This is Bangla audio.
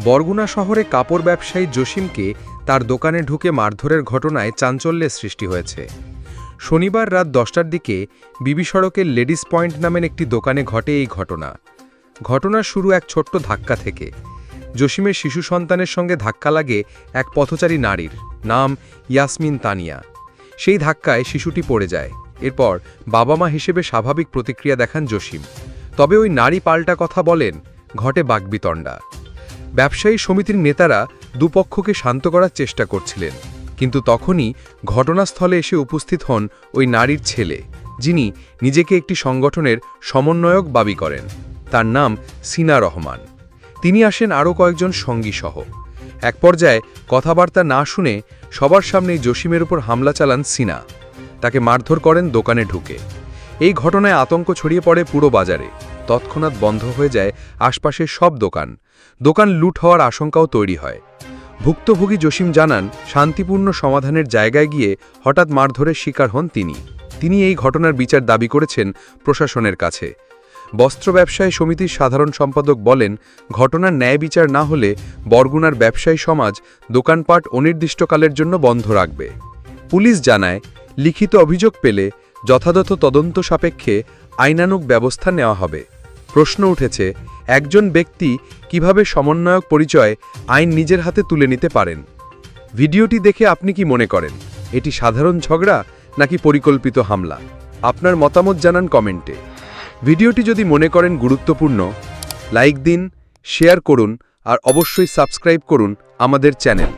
বরগুনা শহরে কাপড় ব্যবসায়ী জসিমকে তার দোকানে ঢুকে মারধরের ঘটনায় চাঞ্চল্যের সৃষ্টি হয়েছে। শনিবার রাত দশটার দিকে বিবি সড়কের লেডিস পয়েন্ট নামের একটি দোকানে ঘটে এই ঘটনা। ঘটনার শুরু এক ছোট্ট ধাক্কা থেকে। জসিমের শিশু সন্তানের সঙ্গে ধাক্কা লাগে এক পথচারী নারীর, নাম ইয়াসমিন তানিয়া। সেই ধাক্কায় শিশুটি পড়ে যায়। এরপর বাবা মা হিসেবে স্বাভাবিক প্রতিক্রিয়া দেখান জসিম। তবে ওই নারী পাল্টা কথা বলেন, ঘটে বাগবিতণ্ডা। ব্যবসায়ী সমিতির নেতারা দুপক্ষকে শান্ত করার চেষ্টা করছিলেন। কিন্তু তখনই ঘটনাস্থলে এসে উপস্থিত হন ওই নারীর ছেলে, যিনি নিজেকে একটি সংগঠনের সমন্বয়ক দাবি করেন। তার নাম সিনা রহমান। তিনি আসেন আরও কয়েকজন সঙ্গী সহ এক পর্যায়ে কথাবার্তা না শুনে সবার সামনেই জসিমের উপর হামলা চালান সিনা। তাকে মারধর করেন দোকানে ঢুকে। এই ঘটনায় আতঙ্ক ছড়িয়ে পড়ে পুরো বাজারে। তৎক্ষণাৎ বন্ধ হয়ে যায় আশপাশের সব দোকান। দোকান লুট হওয়ার আশঙ্কাও তৈরি হয়। ভুক্তভোগী জসিম জানান, শান্তিপূর্ণ সমাধানের জায়গায় গিয়ে হঠাৎ মারধরের শিকার হন তিনি। তিনি এই ঘটনার বিচার দাবি করেছেন প্রশাসনের কাছে। বস্ত্র ব্যবসায়ী সমিতির সাধারণ সম্পাদক বলেন, ঘটনার ন্যায় বিচার না হলে বরগুনার ব্যবসায়ী সমাজ দোকানপাট অনির্দিষ্টকালের জন্য বন্ধ রাখবে। পুলিশ জানায়, লিখিত অভিযোগ পেলে যথাযথ তদন্ত সাপেক্ষে আইনানুগ ব্যবস্থা নেওয়া হবে। প্রশ্ন উঠেছে, একজন ব্যক্তি কীভাবে সমন্বয়ক পরিচয় আইন নিজের হাতে তুলে নিতে পারেন? ভিডিওটি দেখে আপনি কি মনে করেন? এটি সাধারণ ঝগড়া নাকি পরিকল্পিত হামলা? আপনার মতামত জানান কমেন্টে। ভিডিওটি যদি মনে করেন গুরুত্বপূর্ণ, লাইক দিন, শেয়ার করুন আর অবশ্যই সাবস্ক্রাইব করুন আমাদের চ্যানেল।